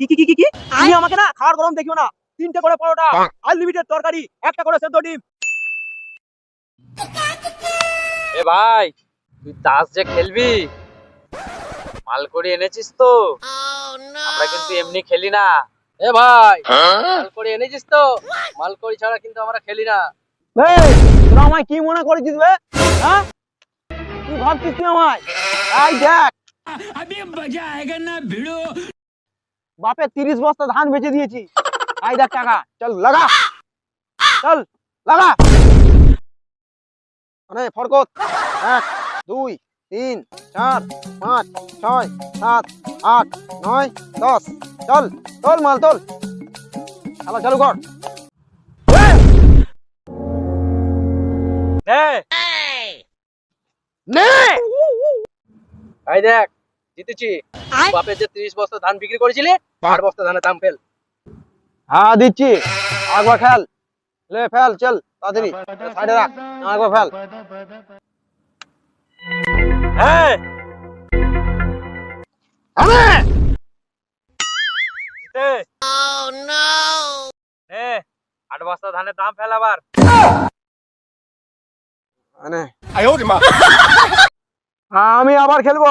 কি কি কি কি কি তুমি আমাকে না খাওয়ার গরম দেখিও না তিনটে করে পরোটা আনলিমিটেড তরকারি একটা করে সেদ্ধ ডিম এ ভাই তুই তাস যে খেলবি মাল করে এনেছিস তো আমরা কিন্তু এমনি খেলি না এ ভাই মাল করে এনেছিস তো মাল করি ছাড়া কিন্তু আমরা খেলি না এই তোরা আমায় কি মনে করেছিস বে হ্যাঁ কি ভাবছিস তুই আমায় এই দেখ বাপে তিরিশ বস্তা ধান বেচে দিয়েছি। আই দেখ টাকা চল লাগা। চল লাগা। মানে ফরকত এক দুই তিন চার পাঁচ ছয় সাত আট নয় দশ। চল চল মাল তোল। খেলা চালু কর। দেখ জিতেছি। বাপের যে ত্রিশ বস্তা ধান বিক্রি করেছিলি আট বস্তা ধানের দাম ফেল। হ্যাঁ দিচ্ছি। একবার ফেল। লে ফেল চল তাড়াতাড়ি। সাইডে রাখ। একবার ফেল। হ্যাঁ। আমি জিতে। এ আট বস্তা ধানের দাম ফেল আবার। মানে? আমি আবার খেলব।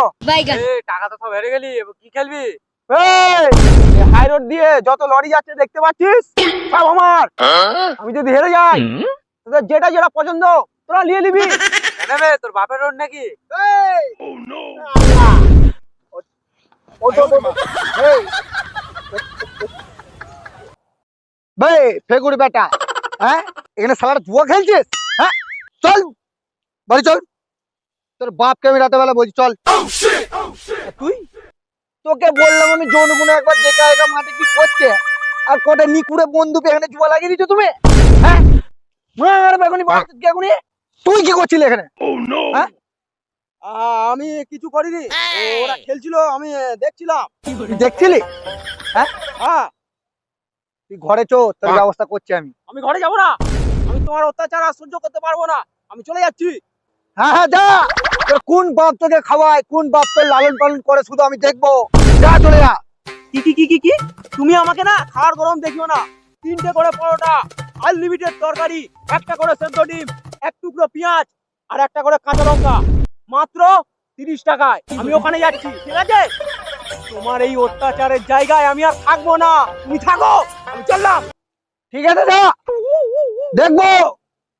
টাকা তো সব হেরে গেলি। কি খেলবি? হাই রোড দিয়ে যত লরি যাচ্ছে দেখতে পাচ্ছিস? সব আমার। আমি যদি হেরে যাই তোদের যেটা যেটা পছন্দ তোরা নিয়ে নিবি। নেবে তোর বাপের রোড নাকি! বে ফেগুড়ি বেটা হ্যাঁ? এখানে সালার জুয়া খেলছিস? হ্যাঁ? চল বাড়ি চল। তোর বাপকে আমি রাতে বেলা বলছি চল। তুই? তোকে বললাম আমি জনগুনে একবার দেখে আয়গা মাঠে কি করছে? আর কটা নিকুড়ে বন্ধু এখানে জুয়া লাগিয়ে দিচ্ছ তুমি? হ্যাঁ? মার বেগুনি বেগুনি তুই কি করছিলি এখানে? হ্যাঁ? আমি কিছু করিনি। ওরা খেলছিল আমি দেখছিলাম। দেখছিলি? হ্যাঁ? হ্যাঁ। তুই ঘরে চো তোর ব্যবস্থা করছি আমি। আমি ঘরে যাব না। আমি তোমার অত্যাচার আর সহ্য করতে পারব না। আমি চলে যাচ্ছি। হ্যাঁ হ্যাঁ যা। কোন বাপ তোকে খাওয়ায়? কোন বাপ তোর লালন পালন করে শুধু আমি দেখব? যা চলে যা। কি কি কি কি তুমি আমাকে না খাওয়ার গরম দেখিও না। তিনটে করে পরোটা আনলিমিটেড তরকারি, একটা করে সেদ্ধ ডিম, এক টুকরো পেঁয়াজ আর একটা করে কাঁচা লঙ্কা। মাত্র তিরিশ টাকায়। আমি ওখানে যাচ্ছি। ঠিক আছে? তোমার এই অত্যাচারের জায়গায় আমি আর থাকব না। তুমি থাকো, আমি চললাম। ঠিক আছে যা দেখব,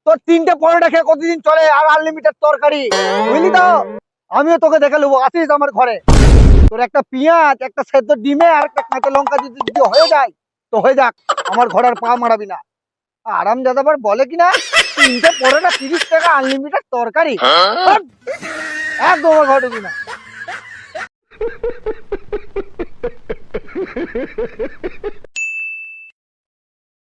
তোর তিনটে পরোটা খেয়ে কতদিন চলে আর আনলিমিটেড তরকারি। বুঝলি তো? আমিও তোকে দেখে নেব। আসিস আমার ঘরে। তোর একটা পেঁয়াজ একটা সেদ্ধ ডিমে আর একটা কাঁচা লঙ্কা যদি যদি হয়ে যায় তো হয়ে যাক আমার ঘরে আর পা মারাবি না। আরাম দাদাবার বলে কিনা তিনটে পরে না তিরিশ টাকা আনলিমিটেড তরকারি। হাট! একদম আমার ঘরে না।